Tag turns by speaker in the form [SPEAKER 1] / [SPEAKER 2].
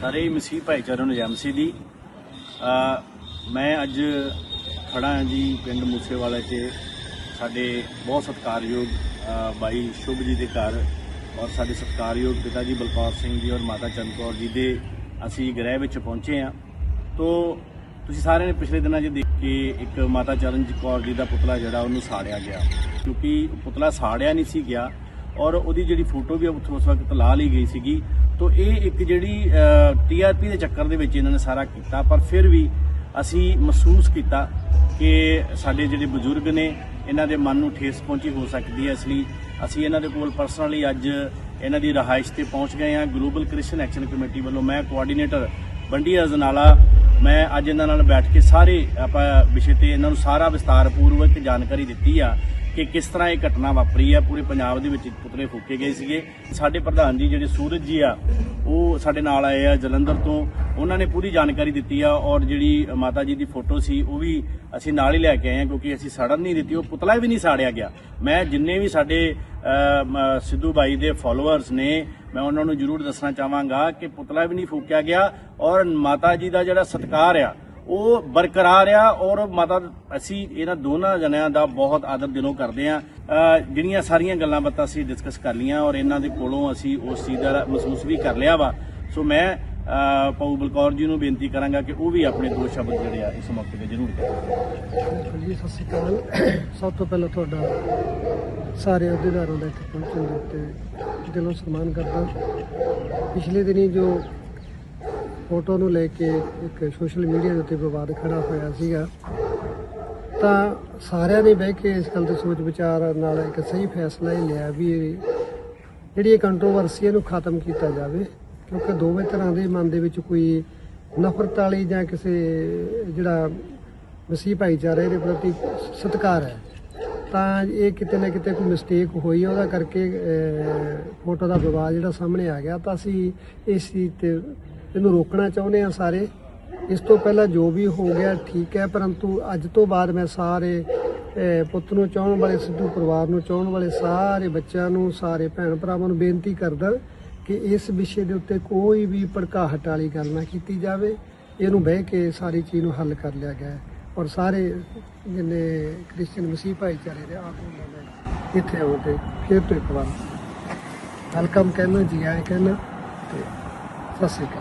[SPEAKER 1] ਸਾਰੇ ਮਸੀਹ ਭਾਈਚਾਰੇ ਨੂੰ ਜੈਮਸੀ ਦੀ। ਮੈਂ ਅੱਜ ਖੜਾ ਹਾਂ ਜੀ ਪਿੰਡ ਮੂਸੇਵਾਲਾ 'ਚ ਸਾਡੇ ਬਹੁਤ ਸਤਿਕਾਰਯੋਗ ਬਾਈ ਸ਼ੁਭ ਜੀ ਦੇ ਘਰ ਔਰ ਸਾਡੇ ਸਤਿਕਾਰਯੋਗ ਪਿਤਾ ਜੀ ਬਲਕੌਰ ਸਿੰਘ ਜੀ ਔਰ ਮਾਤਾ ਚੰਦ ਕੌਰ ਜੀ ਦੇ ਅਸੀਂ ਗ੍ਰਹਿ ਵਿੱਚ ਪਹੁੰਚੇ ਹਾਂ। ਤੋ ਤੁਸੀਂ ਸਾਰਿਆਂ ਨੇ ਪਿਛਲੇ ਦਿਨਾਂ 'ਚ ਦੇਖ ਕੇ ਇੱਕ ਮਾਤਾ ਚਰਨਜੀਤ ਕੌਰ ਜੀ ਦਾ ਪੁਤਲਾ ਜਿਹੜਾ ਉਹਨੂੰ ਸਾੜਿਆ ਗਿਆ। ਕਿਉਂਕਿ ਪੁਤਲਾ ਸਾੜਿਆ ਨਹੀਂ ਸੀ ਗਿਆ ਔਰ ਉਹਦੀ ਜਿਹੜੀ ਫੋਟੋ ਵੀ ਉੱਥੋਂ ਉਸ ਵਕਤ ਲਾ ਲਈ ਗਈ ਸੀਗੀ। ਤੋ ਇਹ ਇੱਕ ਜਿਹੜੀ ਟੀਆਰਪੀ ਦੇ ਚੱਕਰ ਦੇ ਵਿੱਚ ਇਹਨਾਂ ਨੇ ਸਾਰਾ ਕੀਤਾ, ਪਰ ਫਿਰ ਵੀ ਅਸੀਂ ਮਹਿਸੂਸ ਕੀਤਾ ਕਿ ਸਾਡੇ ਜਿਹੜੇ ਬਜ਼ੁਰਗ ਨੇ, ਇਹਨਾਂ ਦੇ ਮਨ ਨੂੰ ਠੇਸ ਪਹੁੰਚੀ ਹੋ ਸਕਦੀ ਹੈ ਇਸ ਲਈ। ਅਸੀਂ ਇਹਨਾਂ ਦੇ ਕੋਲ ਪਰਸਨਲੀ ਅੱਜ ਇਹਨਾਂ ਦੀ ਰਹਾਇਸ਼ ਤੇ ਪਹੁੰਚ ਗਏ ਹਾਂ। ਗਲੋਬਲ ਕ੍ਰਿਸਚੀਅਨ ਐਕਸ਼ਨ ਕਮੇਟੀ ਵੱਲੋਂ ਮੈਂ ਕੋਆਰਡੀਨੇਟਰ ਬੰਡੀ ਅਜਨਾਲਾ, ਮੈਂ ਅੱਜ ਇਹਨਾਂ ਨਾਲ ਬੈਠ ਕੇ ਸਾਰੇ ਆਪਾਂ ਵਿਸ਼ੇ ਤੇ ਇਹਨਾਂ ਨੂੰ ਸਾਰਾ ਵਿਸਤਾਰ ਪੂਰਵਕ ਜਾਣਕਾਰੀ ਦਿੱਤੀ ਆ। ਕਿ ਕਿਸ ਤਰ੍ਹਾਂ ਇਹ ਘਟਨਾ ਵਾਪਰੀ ਆ ਪੂਰੇ ਪੰਜਾਬ ਦੇ ਵਿੱਚ ਪੁਤਲੇ ਫੂਕੇ ਗਏ ਸੀਗੇ। ਸਾਡੇ ਪ੍ਰਧਾਨ ਜੀ ਜਿਹੜੇ ਸੂਰਜ ਜੀ ਆ, ਉਹ ਸਾਡੇ ਨਾਲ ਆਏ ਆ ਜਲੰਧਰ ਤੋਂ। ਉਹਨਾਂ ਨੇ ਪੂਰੀ ਜਾਣਕਾਰੀ ਦਿੱਤੀ ਆ ਔਰ ਜਿਹੜੀ ਮਾਤਾ ਜੀ ਦੀ ਫੋਟੋ ਸੀ, ਉਹ ਵੀ ਅਸੀਂ ਨਾਲ ਹੀ ਲੈ ਕੇ ਆਏ ਆ ਕਿਉਂਕਿ ਅਸੀਂ ਸਾੜਨ ਨਹੀਂ ਦਿੱਤੀ, ਉਹ ਪੁਤਲਾ ਵੀ ਨਹੀਂ ਸਾੜਿਆ ਗਿਆ। ਮੈਂ ਜਿੰਨੇ ਵੀ ਸਾਡੇ ਸਿੱਧੂ ਬਾਈ ਦੇ ਫਾਲੋਅਰਸ ਨੇ, ਮੈਂ ਉਹਨਾਂ ਨੂੰ ਜ਼ਰੂਰ ਦੱਸਣਾ ਚਾਹਾਂਗਾ ਕਿ ਪੁਤਲਾ ਵੀ ਨਹੀਂ ਫੂਕਿਆ ਗਿਆ ਔਰ ਮਾਤਾ ਜੀ ਦਾ ਜਿਹੜਾ ਸਤਿਕਾਰ ਆ ਉਹ ਬਰਕਰਾਰ ਆ ਔਰ ਮਾਤਾ ਅਸੀਂ ਇਹਨਾਂ ਦੋਨਾਂ ਜਣਿਆਂ ਦਾ ਬਹੁਤ ਆਦਰ ਦਿਲੋਂ ਕਰਦੇ ਆ ਜਿਹੜੀਆਂ ਸਾਰੀਆਂ ਗੱਲਾਂ ਬਾਤਾਂ ਅਸੀਂ ਡਿਸਕਸ ਕਰ ਲੀਆਂ ਔਰ ਇਹਨਾਂ ਦੇ ਕੋਲੋਂ ਅਸੀਂ ਉਸ ਚੀਜ਼ ਦਾ ਮਹਿਸੂਸ ਵੀ ਕਰ ਲਿਆ ਵਾ। ਸੋ ਮੈਂ ਅ, ਪਾਉ ਬਲਕੌਰ ਜੀ ਨੂੰ ਬੇਨਤੀ ਕਰਾਂਗਾ ਕਿ ਉਹ ਵੀ ਆਪਣੇ ਦੋ ਸ਼ਬਦ ਜਿਹੜੇ ਆ ਇਸ ਮੌਕੇ ਤੇ ਜ਼ਰੂਰ ਕਹਿਣ।
[SPEAKER 2] ਜੀ ਸਤਿ ਸ਼੍ਰੀ ਅਕਾਲ। ਸਭ ਤੋਂ ਪਹਿਲਾਂ ਤੁਹਾਡਾ ਸਾਰੇ ਅਹੁਦੇਦਾਰਾਂ ਦਾ ਇੱਥੇ ਪਹੁੰਚਣ ਦੇ ਉੱਤੇ ਦਿਲੋਂ ਸਨਮਾਨ ਕਰਦਾ। ਪਿਛਲੇ ਦਿਨੀ ਜੋ ਫੋਟੋ ਨੂੰ ਲੈ ਕੇ ਇੱਕ ਸੋਸ਼ਲ ਮੀਡੀਆ ਦੇ ਉੱਤੇ ਵਿਵਾਦ ਖੜਾ ਹੋਇਆ ਸੀਗਾ। ਤਾਂ ਸਾਰਿਆਂ ਨੇ ਬਹਿ ਕੇ ਇਸ ਗੱਲ ਤੇ ਸੋਚ ਵਿਚਾਰ ਨਾਲ ਇੱਕ ਸਹੀ ਫੈਸਲਾ ਇਹ ਲਿਆ ਵੀ ਜਿਹੜੀ ਇਹ ਕੰਟਰੋਵਰਸੀ ਇਹਨੂੰ ਖਤਮ ਕੀਤਾ ਜਾਵੇ, ਕਿਉਂਕਿ ਦੋਵੇਂ ਤਰ੍ਹਾਂ ਦੇ ਮਨ ਦੇ ਵਿੱਚ ਕੋਈ ਨਫ਼ਰਤ ਵਾਲੀ ਜਾਂ ਕਿਸੇ ਜਿਹੜਾ ਮਸੀਹ ਭਾਈਚਾਰੇ ਦੇ ਪ੍ਰਤੀ ਸਤਿਕਾਰ ਹੈ। ਤਾਂ ਇਹ ਕਿਤੇ ਨਾ ਕਿਤੇ ਕੋਈ ਮਿਸਟੇਕ ਹੋਈ, ਉਹਦਾ ਕਰਕੇ ਫੋਟੋ ਦਾ ਵਿਵਾਦ ਜਿਹੜਾ ਸਾਹਮਣੇ ਆ ਗਿਆ। ਤਾਂ ਅਸੀਂ ਇਸ ਚੀਜ਼ ਤੇ ਇਹਨੂੰ ਰੋਕਣਾ ਚਾਹੁੰਦੇ ਹਾਂ ਸਾਰੇ। ਇਸ ਤੋਂ ਪਹਿਲਾਂ ਜੋ ਵੀ ਹੋ ਗਿਆ, ਠੀਕ ਹੈ, ਪਰੰਤੂ ਅੱਜ ਤੋਂ ਬਾਅਦ ਮੈਂ ਸਾਰੇ ਪੁੱਤ ਨੂੰ ਚਾਹਣ ਵਾਲੇ, ਸਿੱਧੂ ਪਰਿਵਾਰ ਨੂੰ ਚਾਹਣ ਵਾਲੇ ਸਾਰੇ ਬੱਚਿਆਂ ਨੂੰ, ਸਾਰੇ ਭੈਣ ਭਰਾਵਾਂ ਨੂੰ ਬੇਨਤੀ ਕਰਦਾ ਕਿ ਇਸ ਵਿਸ਼ੇ ਦੇ ਉੱਤੇ ਕੋਈ ਵੀ ਭੜਕਾਹਟ ਵਾਲੀ ਗੱਲ ਨਾ ਕੀਤੀ ਜਾਵੇ। ਇਹਨੂੰ ਬਹਿ ਕੇ ਸਾਰੀ ਚੀਜ਼ ਨੂੰ ਹੱਲ ਕਰ ਲਿਆ ਗਿਆ ਔਰ ਸਾਰੇ ਜਿੰਨੇ ਕ੍ਰਿਸਚੀਅਨ ਮਸੀਹ ਭਾਈਚਾਰੇ ਦੇ ਆਪ ਉਹਨਾਂ ਨੇ ਇੱਥੇ ਆਉਣ ਤੇ ਫਿਰ ਤੋਂ ਇੱਕ ਵਾਰ ਵੈਲਕਮ ਕਹਿਣਾ ਜੀ ਆਏ ਕਹਿਣਾ ਤੇ ਸਤਿ ਸ੍ਰੀ ਅਕਾਲ।